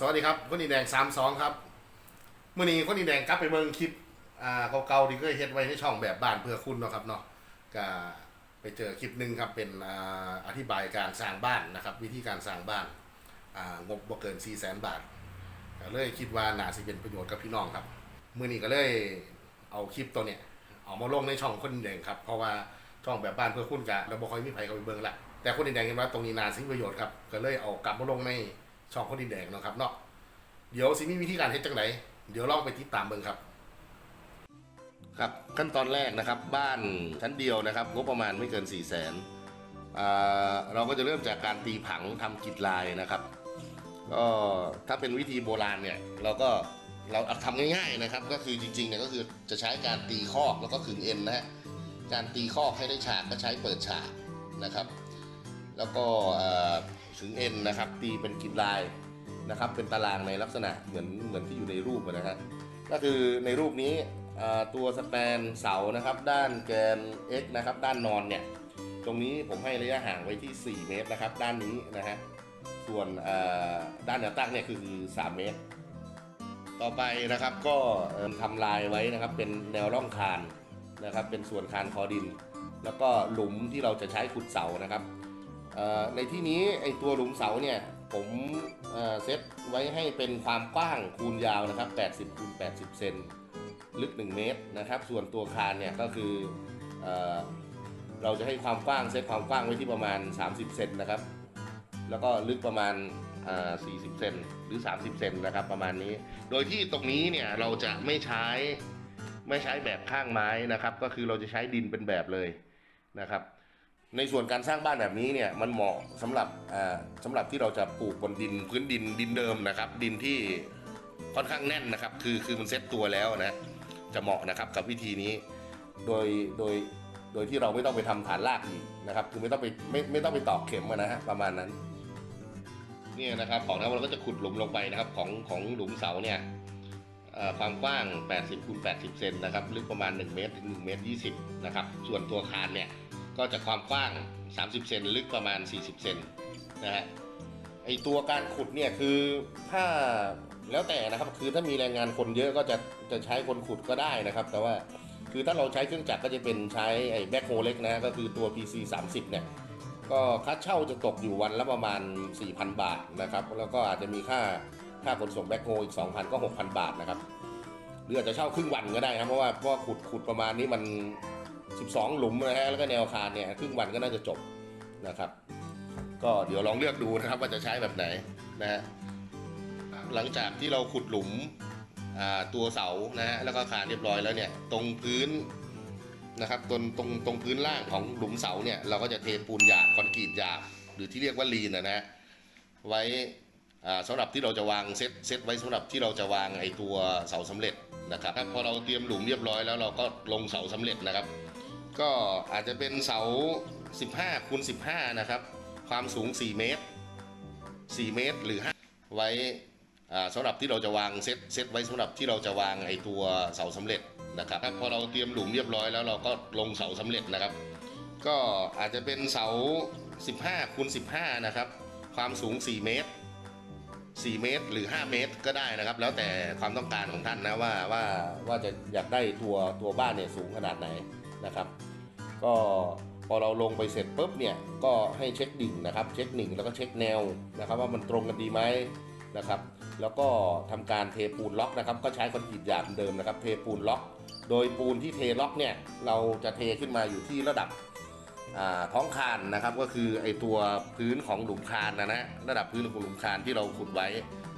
สวัสดีครับคนดีแดงสามสองครับเมื่อนี้คนดีแดงกลับไปเบิ่งคลิปอ่าเก่าๆที่เคยเฮ็ดไว้ในช่องแบบบ้านเพื่อคุณเนาะครับเนาะก็ไปเจอคลิปหนึ่งครับเป็นอ่าอธิบายการสร้างบ้านนะครับ วิธีการสร้างบ้านอ่างบบ่เกิน4 0 0 0 0 0บาทก็เลยคิดว่าน่าสิเป็นประโยชน์กับพี่น้องครับมื่อนี้ก็เลยเอาคลิปตัวเนี้ยเอามาลงในช่องคนดีแดงครับเพราะว่าช่องแบบบ้านเพื่อคุณกะเราบ่ค่อยมีใครเข้าไปเบิ่งละแต่คนดีแดงเห็นว่าตรงนี้น่าสิประโยชน์ครับก็เลยเอากลับมาลงใน ช่องคนดินแดงเนาะครับเนาะเดี๋ยวสิมีวิธีการเฮ็ดจังไดเดี๋ยวลองไปติดตามเบิ่งครับ ครับขั้นตอนแรกนะครับ บ้านชั้นเดียวนะครับงบประมาณไม่เกิน4 0 0แสนเราก็จะเริ่มจากการตีผังทำกิจลายนะครับก็ถ้าเป็นวิธีโบราณเนี่ยเราก็เราทำง่ายๆนะครับ ก็คือจริงๆเนี่ยก็คือจะใช้การตีคอกแล้วก็ขึงเอ็นนะฮะการตีคอกให้ได้ฉากก็ใช้เปิดฉากนะครับ แล้วก็ เอ่อขึงเอ็นนะครับ ตีเป็นกิจลายนะครับ เป็นตารางในลักษณะเหมือนเหมือนที่อยู่ในรูปอะนะฮะก็คือในรูปนี้ตัวสแปนเสานะครับ ด้านแกน x นะครับ ด้านนอนเนี่ย ตรงนี้ผมให้ระยะห่างไว้ที่ 4 เมตรนะครับ ด้านนี้นะฮะส่วนด้านแนวตั้งเนี่ยคือ 3 เมตร ต่อไปนะครับก็เอิ่มทำลายไว้นะครับ เป็นแนวร่องคานนะครับ เป็นส่วนคานคอดิน แล้วก็หลุมที่เราจะใช้ขุดเสานะครับ ในที่นี้ไอตัวหลุมเสาเนี่ยผมเซตไว้ให้เป็นความกว้างคูณยาวนะครับ 80คูณ80 เซนลึก 1 เมตรนะครับ ส่วนตัวคานเนี่ยก็คือเอเราจะให้ความกว้างเซตความกว้างไว้ที่ประมาณ 30 เซนนะครับ แล้วก็ลึกประมาณ 40 เซนหรือ 30 เซนนะครับประมาณนี้ โดยที่ตรงนี้เนี่ยเราจะไม่ใช้ไม่ใช้แบบข้างไม้นะครับ ก็คือเราจะใช้ดินเป็นแบบเลยนะครับ ในส่วนการสร้างบ้านแบบนี้เนี่ยมันเหมาะสำหรับอ่าสำหรับที่เราจะปลูกบนดินพื้นดินดินเดิมนะครับ ดินที่ค่อนข้างแน่นนะครับ คือคือมันเซ็ตตัวแล้วนะจะเหมาะนะครับกับวิธีนี้ โดยโดยโดยที่เราไม่ต้องไปทำฐานรากอีกนะครับ คือไม่ต้องไปไม่ไม่ต้องไปตอกเข็มนะฮะประมาณนั้นเนี่ยนะครับของเราเราก็จะขุดหลุมลงไปนะครับของของหลุมเสาเนี่ยความกว้าง 80คูณ80 เซนนะครับลึกประมาณ 1 เมตรถึง1เมตร20นะครับส่วนตัวคานเนี่ย ก็จะความกว้าง 30 เซนลึกประมาณ 40 เซนนะฮะไอตัวการขุดเนี่ยคือถ้าแล้วแต่นะครับคือถ้ามีแรงงานคนเยอะก็จะจะใช้คนขุดก็ได้นะครับ แต่ว่าคือถ้าเราใช้เครื่องจักรก็จะเป็นใช้ไอ้แบ็คโฮเล็กนะก็คือตัว PC 30เนี่ยก็ค่าเช่าจะตกอยู่วันละประมาณ 4,000 บาทนะครับ แล้วก็อาจจะมีค่าค่าขนส่งแบ็คโฮอีก 2,000 ก็ 6,000 บาทนะครับหรืออาจจะเช่าครึ่งวันก็ได้ครับเพราะว่าเพราะขุดขุดประมาณนี้มัน 12 หลุมนะฮะแล้วก็แนวคานเนี่ยครึ่งวันก็น่าจะจบนะครับ ก็เดี๋ยวลองเลือกดูนะครับว่าจะใช้แบบไหนนะฮะหลังจากที่เราขุดหลุมตัวเสานะฮะแล้วก็คานเรียบร้อยแล้วเนี่ยตรงพื้นนะครับตรงตรงตรงพื้นล่างของหลุมเสาเนี่ยเราก็จะเทปูนหยาบคอนกรีตหยาบหรือที่เรียกว่าลีนนะฮะไว้อ่าสำหรับที่เราจะวางเซตเซตไว้สำหรับที่เราจะวางไอตัวเสาสำเร็จนะครับพอเราเตรียมหลุมเรียบร้อยแล้วเราก็ลงเสาสำเร็จนะครับ ก็อาจจะเป็นเสา 15คูณ15 นะครับ ความสูง 4 เมตร 4 เมตรหรือ 5 ไว้อ่าสำหรับที่เราจะวางเซตเซตไว้สำหรับที่เราจะวางไอตัวเสาสำเร็จนะครับพอเราเตรียมหลุมเรียบร้อยแล้วเราก็ลงเสาสำเร็จนะครับ ก็อาจจะเป็นเสา 15คูณ15 นะครับ ความสูง 4 เมตร 4 เมตรหรือ 5 เมตรก็ได้นะครับ แล้วแต่ความต้องการของท่านนะว่าว่าว่าจะอยากได้ตัวตัวบ้านเนี่ยสูงขนาดไหนนะครับ ก็พอเราลงไปเสร็จปุ๊บเนี่ยก็ให้เช็คดิ่งนะครับ เช็คหนึ่งแล้วก็เช็คแนวนะครับ ว่ามันตรงกันดีไหมนะครับ แล้วก็ทำการเทปูนล็อกนะครับ ก็ใช้คอนกรีตหยาบเหมือนเดิมนะครับ เทปูนล็อก โดยปูนที่เทล็อกเนี่ยเราจะเทขึ้นมาอยู่ที่ระดับท้องคานนะครับ ก็คือไอตัวพื้นของหลุมคานนะนะระดับพื้นของหลุมคานที่เราขุดไว้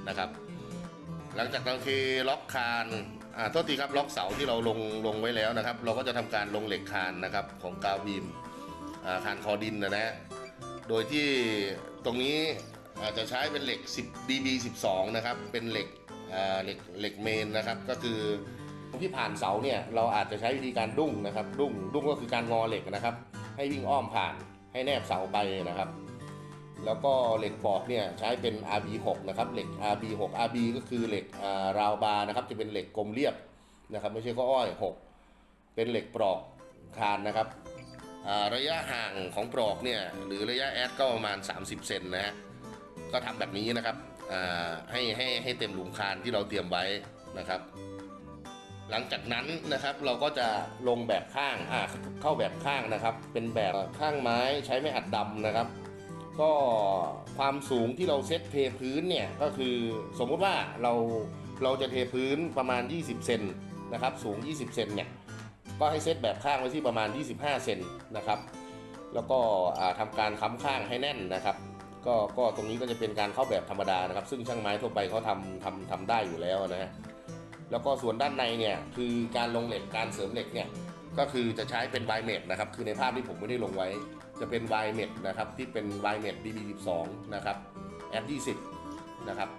นะครับ หลังจากเราเทล็อกคาน อ่าโทษทีครับล็อกเสาที่เราลงลงไว้แล้วนะครับ เราก็จะทำการลงเหล็กคานนะครับของกาวบีมอ่าคานคอดินนะนะโดยที่ตรงนี้อาจจะใช้เป็นเหล็ก 10 db 12 นะครับ เป็นเหล็กอ่าเหล็กเหล็กเมนนะครับ ก็คือที่ผ่านเสาเนี่ยเราอาจจะใช้วิธีการดุ้งนะครับ ดุ้งดุ้งก็คือการงอเหล็กนะครับ ให้วิ่งอ้อมผ่านให้แนบเสาไปนะครับ แล้วก็เหล็กปอกเนี่ยใช้เป็น RB6 นะครับเหล็ก RB6 RB ก็คือเหล็กอ่าราวบาร์นะครับจะเป็นเหล็กกลมเรียบนะครับไม่ใช่ข้ออ้อย 6 เป็นเหล็กปลอกคานนะครับระยะห่างของปลอกเนี่ยหรือระยะแอดก็ประมาณ 30 เซนนะฮะก็ทำแบบนี้นะครับให้ให้ให้เต็มหลุมคานที่เราเตรียมไว้นะครับ หลังจากนั้นนะครับเราก็จะลงแบบข้างเข้าแบบข้างนะครับ เป็นแบบข้างไม้ใช้ไม้อัดดำนะครับ ก็ความสูงที่เราเซตเทพื้นเนี่ยก็คือสมมุติว่าเราเราจะเทพื้นประมาณ 20 เซนนะครับสูง 20 เซนเนี่ยก็ให้เซตแบบข้างไว้ที่ประมาณ 25 เซนนะครับแล้วก็อ่าทำการค้ำข้างให้แน่นนะครับก็ก็ตรงนี้ก็จะเป็นการเข้าแบบธรรมดานะครับ ซึ่งช่างไม้ทั่วไปเขาทำทำทำได้อยู่แล้วนะฮะแล้วก็ส่วนด้านในเนี่ยคือการลงเหล็กการเสริมเหล็กเนี่ยก็คือจะใช้เป็นไวเมดนะครับคือในภาพที่ผมไม่ได้ลงไว้ จะเป็นไวเมดนะครับที่เป็นไวเมด BB12 นะครับแอด20นะครับ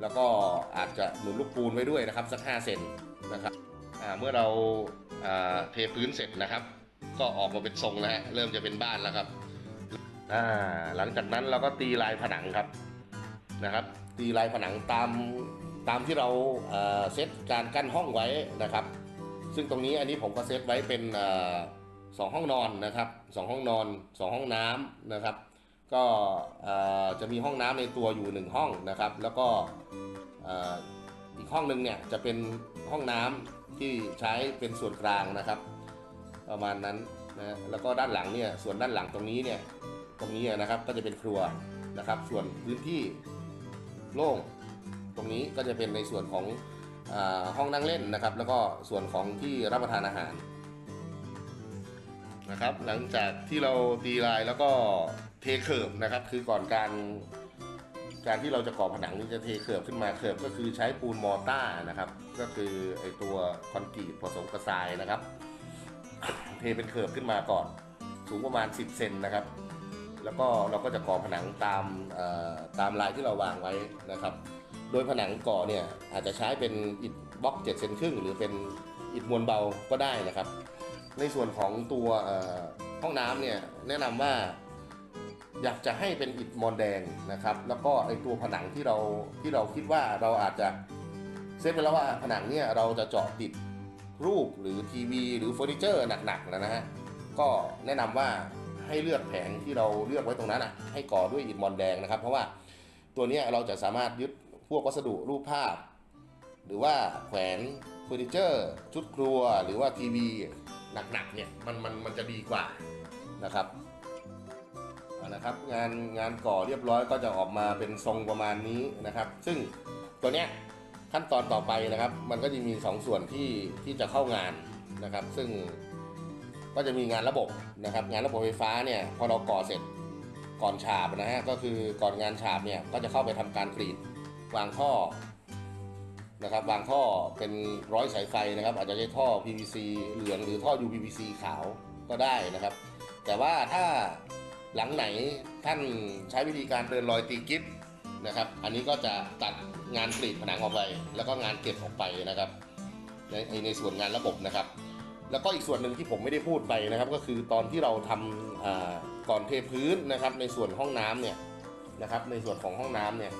แล้วก็อาจจะหนุนลูกปูนไว้ด้วยนะครับสัก 5 เซนนะครับเมื่อเราเทพื้นเสร็จนะครับ ก็ออกมาเป็นทรงแล้วฮะเริ่มจะเป็นบ้านแล้วครับหลังจากนั้นเราก็ตีลายผนังครับนะครับ ตีลายผนังตามตามที่เราเซตการกั้นห้องไว้นะครับ ซึ่งตรงนี้อันนี้ผมก็เซตไว้เป็น สองห้องนอนนะครับสองห้องนอนสองห้องน้ำนะครับ ก็จะมีห้องน้ำในตัวอยู่หนึ่งห้องนะครับ แล้วก็อีกห้องหนึ่งเนี่ยจะเป็นห้องน้ำที่ใช้เป็นส่วนกลางนะครับ ประมาณนั้นนะแล้วก็ด้านหลังเนี่ยส่วนด้านหลังตรงนี้เนี่ยตรงนี้นะครับก็จะเป็นครัวนะครับ ส่วนพื้นที่โล่งตรงนี้ก็จะเป็นในส่วนของอห้องนั่งเล่นนะครับ แล้วก็ส่วนของที่รับประทานอาหาร นะครับ หลังจากที่เราตีลายแล้วก็เทเคิร์บนะครับ คือก่อนการการที่เราจะก่อผนังนี่จะเทเคิร์บขึ้นมาเคิร์บก็คือใช้ปูนมอร์ต้านะครับ ก็คือไอตัวคอนกรีตผสมกระทรายนะครับ เทเป็นเคิร์บขึ้นมาก่อน สูงประมาณ 10เซนนะครับ แล้วก็เราก็จะก่อผนังตามตามลายที่เราวางไว้นะครับ โดยผนังก่อเนี่ยอาจจะใช้เป็นอิฐบล็อก7เซนครึ่งหรือเป็นอิฐมวลเบาก็ได้นะครับ ในส่วนของตัวห้องน้ำเนี่ยแนะนำว่าอยากจะให้เป็นอิฐมอนแดงนะครับ แล้วก็ไอตัวผนังที่เราที่เราคิดว่าเราอาจจะเซตไปแล้วว่าผนังเนี่ยเราจะเจาะติดรูปหรือทีวี หรือเฟอร์นิเจอร์หนักๆนะฮะก็แนะนำว่าให้เลือกแผงที่เราเลือกไว้ตรงนั้นอะให้ก่อด้วยอิฐมอนแดงนะครับ เพราะว่าตัวนี้เราจะสามารถยึดพวกวัสดุรูปภาพ หรือว่าแขวนเฟอร์นิเจอร์ ชุดครัว หรือว่าทีวี หนักๆเนี่ยมันมันมันจะดีกว่านะครับเอาละครับงานงานก่อเรียบร้อยก็จะออกมาเป็นทรงประมาณนี้นะครับ ซึ่งตัวเนี้ยขั้นตอนต่อไปนะครับ มันก็จะมีสองส่วนที่ที่จะเข้างานนะครับ ซึ่งก็จะมีงานระบบนะครับ งานระบบไฟฟ้าเนี่ยพอเราก่อเสร็จก่อนฉาบนะฮะก็คือก่อนงานฉาบเนี่ยก็จะเข้าไปทำการกรีดวางท่อ นะครับวางท่อเป็นร้อยสายไฟนะครับ อาจจะใช้ท่อ PVC เหลืองหรือท่อ UPVC ขาวก็ได้นะครับ แต่ว่าถ้าหลังไหนท่านใช้วิธีการเดินรอยตีกิฟนะครับ อันนี้ก็จะตัดงานกรีดผนังออกไป แล้วก็งานเก็บออกไปนะครับ ในในส่วนงานระบบนะครับ แล้วก็อีกส่วนหนึ่งที่ผมไม่ได้พูดไปนะครับ ก็คือตอนที่เราทำอ่าก่อนเทพื้นนะครับ ในส่วนห้องน้ำเนี่ยนะครับ ในส่วนของห้องน้ำเนี่ย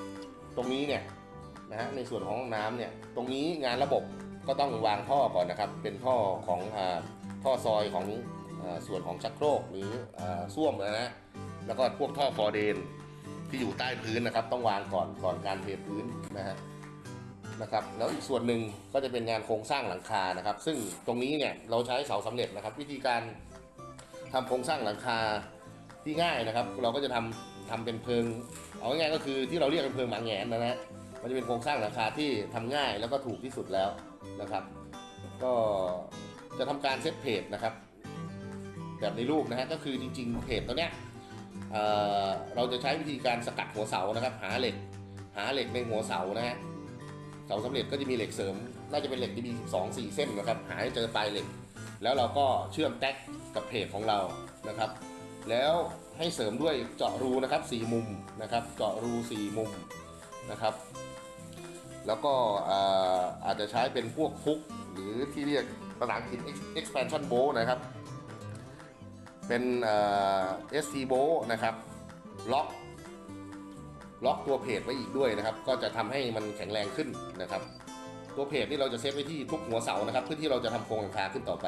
ตรงนี้เนี่ย นะฮะในส่วนของห้องน้ำเนี่ยตรงนี้งานระบบก็ต้องวางท่อก่อนนะครับ เป็นท่อของอท่อซอยของอส่วนของชักโครกหรืออส้วมนะฮะแล้วก็พวกท่อฟอร์เดนที่อยู่ใต้พื้นนะครับ ต้องวางก่อนก่อนการเทพื้นนะฮะนะครับแล้วอีกส่วนหนึ่งก็จะเป็นงานโครงสร้างหลังคานะครับ ซึ่งตรงนี้เนี่ยเราใช้เสาสำเร็จนะครับ วิธีการทำโครงสร้างหลังคาที่ง่ายนะครับ เราก็จะทำทำเป็นเพิง เอาง่ายๆก็คือที่เราเรียกเป็นเพิงหมางแงนนะฮะ มันจะเป็นโครงสร้างหลังคาที่ทำง่ายแล้วก็ถูกที่สุดแล้วนะครับ ก็จะทำการเซตเพจนะครับ แบบในรูปนะฮะก็คือจริงๆเพจตัวเนี้ยเเราจะใช้วิธีการสกัดหัวเสานะครับ หาเหล็ก หาเหล็กในหัวเสานะฮะเสาสำเร็จก็จะมีเหล็กเสริม น่าจะเป็นเหล็กที่มีสองสี่เส้นนะครับ หาให้เจอปลายเหล็ก แล้วเราก็เชื่อมแท็กกับเพจของเรานะครับ แล้วให้เสริมด้วยเจาะรูนะครับสี่มุมนะครับ เจาะรูสี่มุมนะครับ แล้วก็อาจจะใช้เป็นพวกพุก หรือที่เรียกภาษาอังกฤษ expansion bolt นะครับ เป็น ST bolt นะครับ ล็อกล็อกตัวเพจไว้อีกด้วยนะครับ ก็จะทำให้มันแข็งแรงขึ้นนะครับ ตัวเพจนี่เราจะเซตไว้ที่ทุกหัวเสานะครับ เพื่อที่เราจะทำโครงหลังคาขึ้นต่อไป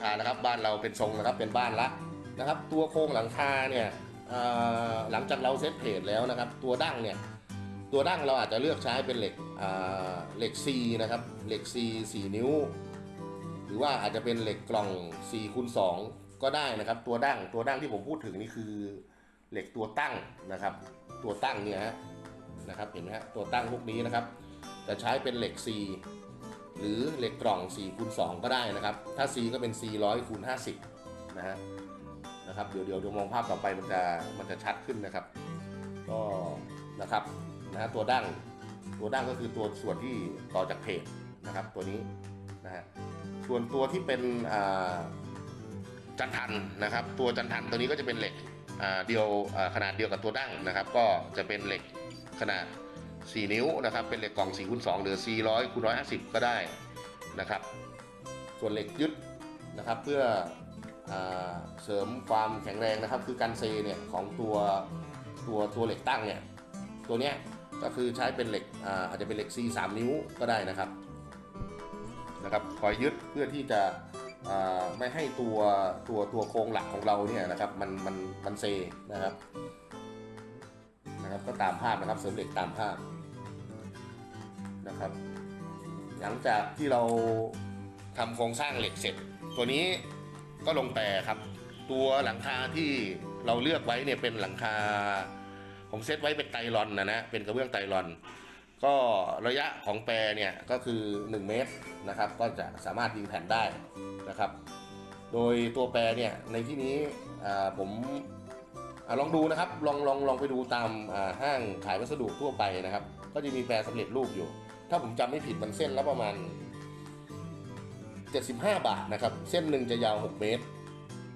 คานะครับ บ้านเราเป็นทรงนะครับ เป็นบ้านละนะครับ ตัวโครงหลังคาเนี่ยหลังจากเราเซตเพจแล้วนะครับ ตัวดั้งเนี่ย ตัวดั้งเราอาจจะเลือกใช้เป็นเหล็กเหล็ก C นะครับ เหล็ก C 4 นิ้ว หรือว่าอาจจะเป็นเหล็กกล่อง4คูณ2ก็ได้นะครับ ตัวดั้งตัวดั้งที่ผมพูดถึงนี่คือเหล็กตัวตั้งนะครับ ตัวตั้งเนี่ยฮะนะครับเห็นไหมฮะตัวตั้งพวกนี้นะครับ จะใช้เป็นเหล็ก C หรือเหล็กกล่อง4คูณ2ก็ได้นะครับ ถ้า C ก็เป็น C 100คูณ50นะฮะนะครับเดี๋ยวเดี๋ยวเดี๋ยวมองภาพต่อไปมันจะมันจะชัดขึ้นนะครับ ก็นะครับ นะฮะตัวดั้งตัวดั้งก็คือตัวส่วนที่ต่อจากเพจนะครับตัวนี้นะฮะส่วนตัวที่เป็นจันทันนะครับ ตัวจันทันตัวนี้ก็จะเป็นเหล็กเดียวขนาดเดียวกับตัวดั้งนะครับ ก็จะเป็นเหล็กขนาด 4 นิ้วนะครับ เป็นเหล็กกล่อง4คูณ2หรือ 400คูณ150 ก็ได้นะครับ ส่วนเหล็กยึดนะครับเพื่ออเสริมความแข็งแรงนะครับ คือการเซเนี่ยของตัวตัวตัวเหล็กตั้งเนี่ยตัวเนี้ย ก็คือใช้เป็นเหล็กอาจจะเป็นเหล็ก C 3นิ้วก็ได้นะครับนะครับคอยยึดเพื่อที่จะไม่ให้ตัวตัวตัวโครงหลักของเราเนี่ยนะครับมันมันมันเซนะครับนะครับก็ตามภาพนะครับเสริมเหล็กตามภาพนะครับ หลังจากที่เราทำโครงสร้างเหล็กเสร็จ ตัวนี้ก็ลงแปรครับ ตัวหลังคาที่เราเลือกไว้เนี่ยเป็นหลังคา ผมเซตไว้เป็นไตรลอนนะนะเป็นกระเบื้องไตรลอน ก็ระยะของแปรเนี่ยก็คือ 1 เมตรนะครับ ก็จะสามารถยิงแผ่นได้นะครับ โดยตัวแปรเนี่ยในที่นี้ผมอลองดูนะครับลองลองลองไปดูตามห้างขายวัสดุทั่วไปนะครับ ก็จะมีแปรสำเร็จรูปอยู่ ถ้าผมจำไม่ผิดมันเส้นละประมาณ 75 บาทนะครับ เส้นหนึ่งจะยาว 6 เมตร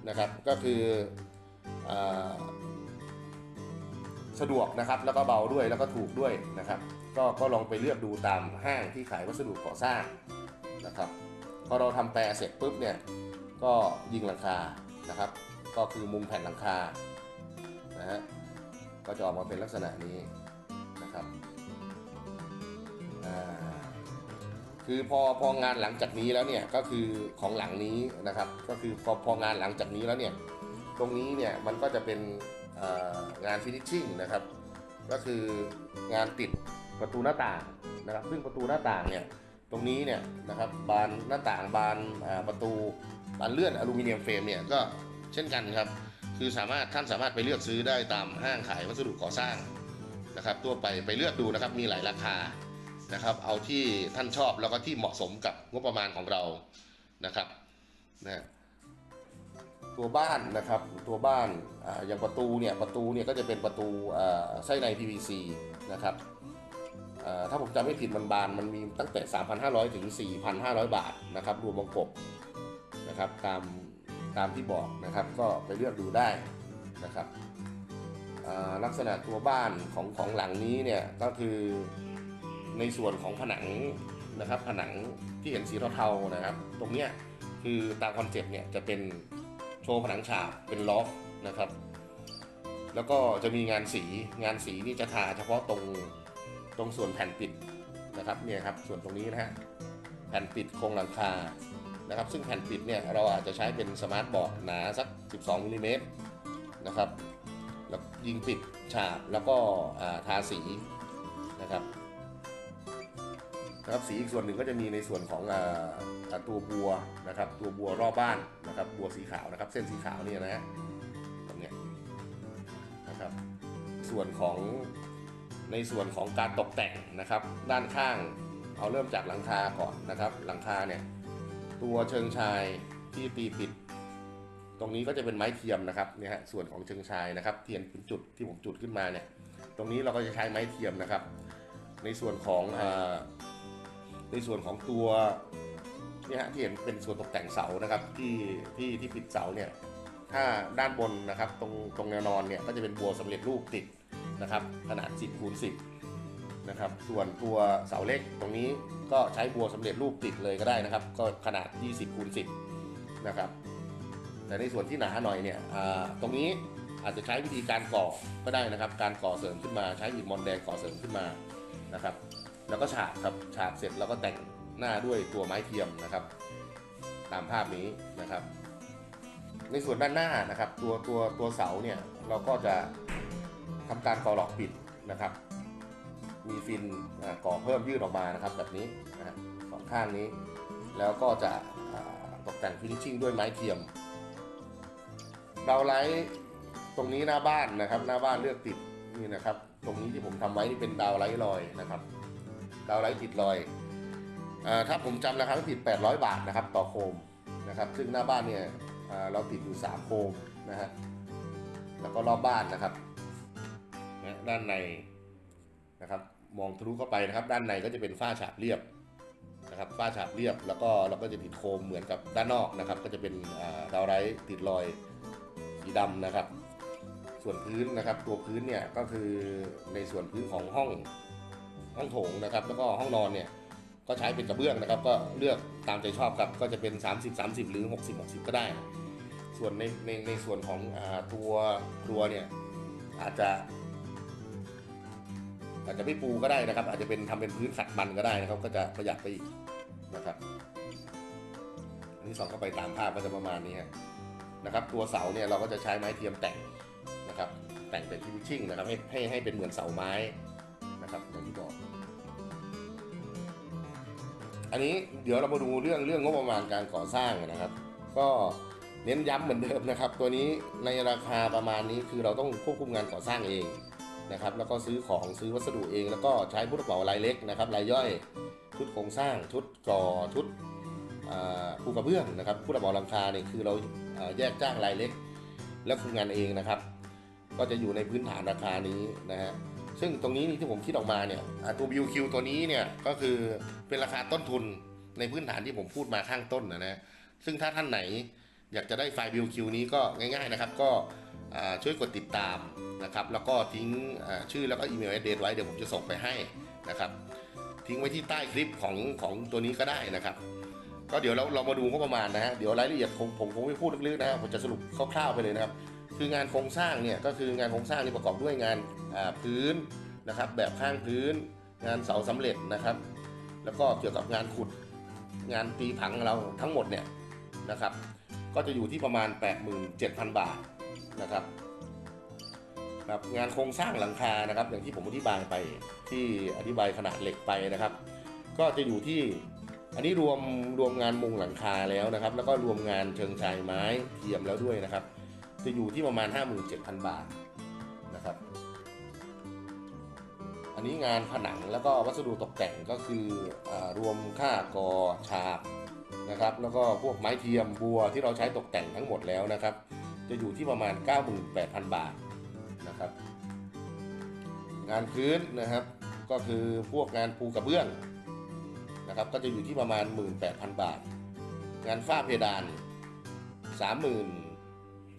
นะครับ ก็คืออ สะดวกนะครับแล้วก็เบาด้วยแล้วก็ถูกด้วยนะครับ ก็ก็ลองไปเลือกดูตามห้างที่ขายวัสดุก่อสร้างนะครับพอเราทำแปรเสร็จปุ๊บเนี่ยก็ยิงหลังคานะครับ ก็คือมุมแผ่นหลังคานะฮะก็จะออกมาเป็นลักษณะนี้นะครับคือพอพองานหลังจากนี้แล้วเนี่ยก็คือของหลังนี้นะครับ ก็คือพอพองานหลังจากนี้แล้วเนี่ยตรงนี้เนี่ยมันก็จะเป็น งานฟินิชชิ่งนะครับ ก็คืองานติดประตูหน้าต่างนะครับ ซึ่งประตูหน้าต่างเนี่ยตรงนี้เนี่ยนะครับบานหน้าต่างบานาประตูบานเลื่อนอลูมิเนียมเฟรมเนี่ยก็เช่นกันครับ คือสามารถท่านสามารถไปเลือกซื้อได้ตามห้างขายวัสดุก่อสร้างนะครับตัวไปไปเลือกดูนะครับมีหลายราคานะครับ เอาที่ท่านชอบแล้วก็ที่เหมาะสมกับงบประมาณของเรานะครับนะ ตัวบ้านนะครับตัวบ้านออย่างประตูเนี่ยประตูเนี่ยก็จะเป็นประตูไส้ใน PVC นะครับถ้าผมจำไม่ผิดมันบานมันมีตั้งแต่ 3,500 ถึง 4,500 บาทนะครับรวมวงกบนะครับตามตามที่บอกนะครับก็ไปเลือกดูได้นะครับลักษณะตัวบ้านของของหลังนี้เนี่ยก็คือในส่วนของผนังนะครับผนังที่เห็นสีเทาๆนะครับ ตรงเนี้ยคือตามคอนเซ็ปต์เนี่ยจะเป็น ว์ผนังฉาบเป็นล็อกนะครับ แล้วก็จะมีงานสีงานสีนี่จะทาเฉพาะตรงตรงส่วนแผ่นปิดนะครับเนี่ยครับส่วนตรงนี้นะฮะแผ่นปิดโครงหลังคานะครับ ซึ่งแผ่นปิดเนี่ยเราอาจจะใช้เป็นสมาร์ทบอร์ดหนาสัก 12มิลลิเมตรนะครับแล้วยิงปิดฉาบแล้วก็ทาสีนะครับ นะครับสีอีกส่วนหนึ่งก็จะมีในส่วนของอตัวบัวนะครับ ตัวบัวรอบบ้านนะครับ บัวสีขาวนะครับ เส้นสีขาวเนี่ยนะฮะตรงเนี้ยนะครับส่วนของในส่วนของการตกแต่งนะครับ ด้านข้างเอาเริ่มจากหลังคาก่อนนะครับ หลังคาเนี่ยตัวเชิงชายที่ตีปิด ตรงนี้ก็จะเป็นไม้เทียมนะครับเนี่ยฮะส่วนของเชิงชายนะครับ เทียนเป็นจุดที่ผมจุดขึ้นมาเนี่ย ตรงนี้เราก็จะใช้ไม้เทียมนะครับ ในส่วนของอ ในส่วนของตัวเนี่ยฮะที่เห็นเป็นส่วนตกแต่งเสานะครับที่ที่ที่ปิดเสาเนี่ยถ้าด้านบนนะครับตรงตรงแนวนอนเนี่ยก็จะเป็นบัวสำเร็จรูปติดนะครับ ขนาด 10คูณ10นะครับส่วนตัวเสาเล็กตรงนี้ก็ใช้บัวสำเร็จรูปติดเลยก็ได้นะครับ ก็ขนาด 20คูณ10นะครับแต่ในส่วนที่หนาหน่อยเนี่ยอ่าตรงนี้อาจจะใช้วิธีการก่อก็ได้นะครับ การก่อเสริมขึ้นมาใช้อิฐมอนแดงก่อเสริมขึ้นมา นะครับ แล้วก็ฉาบครับฉาบเสร็จแล้วก็แต่งหน้าด้วยตัวไม้เทียมนะครับ ตามภาพนี้นะครับ ในส่วนด้านหน้านะครับ ตัวตัวตัวเสาเนี่ยเราก็จะทำการกอหลอกปิดนะครับ มีฟินก่อเพิ่มยืดออกมานะครับ แบบนี้นะสองข้างนี้ แล้วก็จะตกแต่งฟินิชชิ่งด้วยไม้เทียม เราไลท์ตรงนี้หน้าบ้านนะครับ หน้าบ้านเลือกติดนี่นะครับ ตรงนี้ที่ผมทำไว้นี่เป็นดาวไลท์ลอยนะครับ ดาวไลท์ติดลอยอถ้าผมจำราคาไม่ผิด 800 บาทนะครับ ต่อโคมนะครับ ซึ่งหน้าบ้านเนี่ยเราติดอยู่ 3 โคมนะฮะแล้วก็รอบบ้านนะครับนะด้านในนะครับมองทะลุเข้าไปนะครับ ด้านในก็จะเป็นฝ้าฉาบเรียบนะครับฝ้าฉาบเรียบแล้วก็เราก็จะติดโคมเหมือนกับด้านนอกนะครับ ก็จะเป็นดาวไลท์ติดรอยสีดำนะครับ ส่วนพื้นนะครับ ตัวพื้นเนี่ยก็คือในส่วนพื้นของห้องห้องโถงนะครับ แล้วก็ห้องนอนเนี่ยก็ใช้เป็นกระเบื้องนะครับ ก็เลือกตามใจชอบครับก็จะเป็น 30 30 หรือ 60 60 ก็ได้ ส่วนในในในส่วนของอตัวครัวเนี่ยอาจจะ อาจจะไม่ปูก็ได้นะครับ อาจจะเป็นทำเป็นพื้นขัดมันก็ได้นะครับ ก็จะประหยัดไปอีกนะครับอันนี้สองเข้าไปตามภาพก็จะประมาณนี้นะครับ ตัวเสาเนี่ยเราก็จะใช้ไม้เทียมแต่ง นะครับแต่งเป็นฟินิชิ่งนะครับให้ให้ให้เป็นเหมือนเสาไม้นะครับอย่างที่บอกอันนี้เดี๋ยวเรามาดูเรื่องเรื่องงบประมาณการก่อสร้างนะครับ ก็เน้นย้ำเหมือนเดิมนะครับ ตัวนี้ในราคาประมาณนี้คือเราต้องควบคุมงานก่อสร้างเองนะครับ แล้วก็ซื้อของซื้อวัสดุเอง แล้วก็ใช้ผู้รับเหมารายเล็กนะครับรายย่อยชุดโครงสร้างชุดก่อชุดอ่าปูกระเบื้องนะครับผู้รับเหมาหลังคาเนี่ยคือเราแยกจ้างรายเล็ก และคุมงานเองนะครับ ก็จะอยู่ในพื้นฐานราคานี้นะฮะซึ่งตรงนี้นี่ที่ผมคิดออกมาเนี่ยตัว BQ ตัวนี้เนี่ยก็คือเป็นราคาต้นทุนในพื้นฐานที่ผมพูดมาข้างต้นนะนะซึ่งถ้าท่านไหนอยากจะได้ไฟล์ BQ นี้ก็ง่ายๆนะครับก็ช่วยกดติดตามนะครับแล้วก็ทิ้งชื่อแล้วก็อีเมล a d เด s ไว้เดี๋ยวผมจะส่งไปให้นะครับทิ้งไว้ที่ใต้คลิปของของตัวนี้ก็ได้นะครับ ก็เดี๋ยวเราเรามาดูงบประมาณนะฮะเดี๋ยวรายละเอียดผมผมคงไม่พูดลึกๆนะผมจะสรุปคร่าวๆไปเลยนะครับ คืองานโครงสร้างเนี่ยก็คืองานโครงสร้างนี่ประกอบด้วยงานพื้นนะครับ แบบข้างพื้น งานเสาสำเร็จนะครับ แล้วก็เกี่ยวกับงานขุดงานตีผังเราทั้งหมดเนี่ยนะครับ ก็จะอยู่ที่ประมาณ 87,000 บาทนะครับครับงานโครงสร้างหลังคานะครับ อย่างที่ผมอธิบายไปที่อธิบายขนาดเหล็กไปนะครับ ก็จะอยู่ที่อันนี้รวมรวมงานมุงหลังคาแล้วนะครับ แล้วก็รวมงานเชิงชายไม้เทียมแล้วด้วยนะครับ จะอยู่ที่ประมาณ 57,000 บาทนะครับ อันนี้งานผนังแล้วก็วัสดุตกแต่งก็คืออรวมค่ากอฉาบนะครับ แล้วก็พวกไม้เทียมบัวที่เราใช้ตกแต่งทั้งหมดแล้วนะครับ จะอยู่ที่ประมาณ 98,000 บาทนะครับ งานพื้นนะครับก็คือพวกงานปูกระเบื้องนะครับ ก็จะอยู่ที่ประมาณ 18,000 บาท งานฝ้าเพดาน 30,000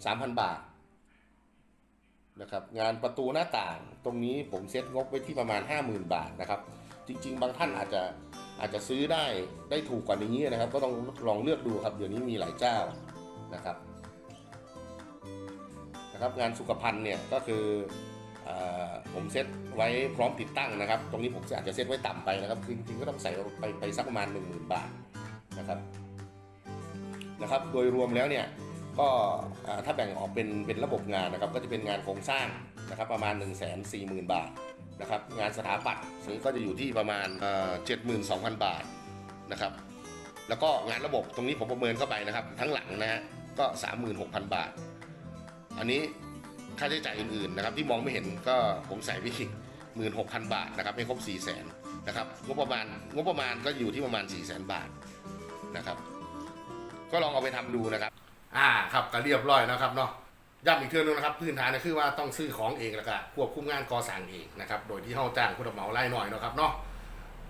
3,000 บาทนะครับงานประตูหน้าต่างตรงนี้ผมเซ็ตงบไว้ที่ประมาณ 50,000 บาทนะครับจริง ๆ บางท่านอาจจะอาจจะซื้อได้ได้ถูกกว่านี้นะครับ ก็ต้องลองเลือกดูครับเดี๋ยวนี้มีหลายเจ้านะครับนะครับงานสุขภัณฑ์เนี่ยก็คืออผมเซ็ตไว้พร้อมติดตั้งนะครับ ตรงนี้ผมอาจจะเซ็ตไว้ต่ำไปนะครับจริงๆก็ต้องใส่ไปไปสักประมาณ 10,000 บาทนะครับนะครับ โดยรวมแล้วเนี่ย ก็ถ้าแบ่งออกเป็นเป็นระบบงานนะครับก็จะเป็นงานโครงสร้างนะครับประมาณ 1 4 0 0 0 0 บาทนะครับงานสถาปัตย์นี้ก็จะอยู่ที่ประมาณเจ็ดหมื่นสองพันบาทนะครับแล้วก็งานระบบตรงนี้ผมประเมินเข้าไปนะครับ ทั้งหลังนะฮะก็ 36,000 บาท อันนี้ค่าใช้จ่ายอื่นๆนะครับที่มองไม่เห็นก็ผมใส่ไปอีก16,000 บาทนะครับไม่ครบ 4 0 0 0 0นนะครับงบประมาณงบประมาณก็อยู่ที่ประมาณ 4 0 0 0 0 0 บาทนะครับ ก็ลองเอาไปทำดูนะครับ อ่าครับก็เรียบร้อยนะครับเนาะย้ำอีกเทื่อนึงนะครับพื้นฐานเนี่ยคือว่าต้องซื้อของเองแล้วก็ควบคุมงานก่อสร้างเองนะครับโดยที่เขาจ้างผู้รับเหมาไล่หน่อยเนาะครับเนาะ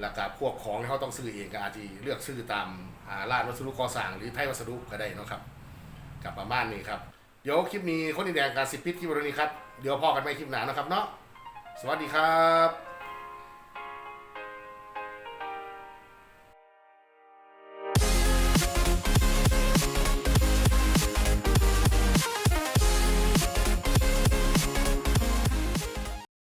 แล้วก็พวกของที่เขาต้องซื้อเองก็อาจจะเลือกซื้อตามอาร้านวัสดุก่อสร้างหรือไทยวัสดุก็ได้นะครับกับประมาณนี้ครับเดี๋ยวคลิปนี้คนอินแดงการสิบพิษที่บริเวณนี้ครับเดี๋ยวพอกันใหม่คลิปหนานะครับเนาะสวัสดีครับ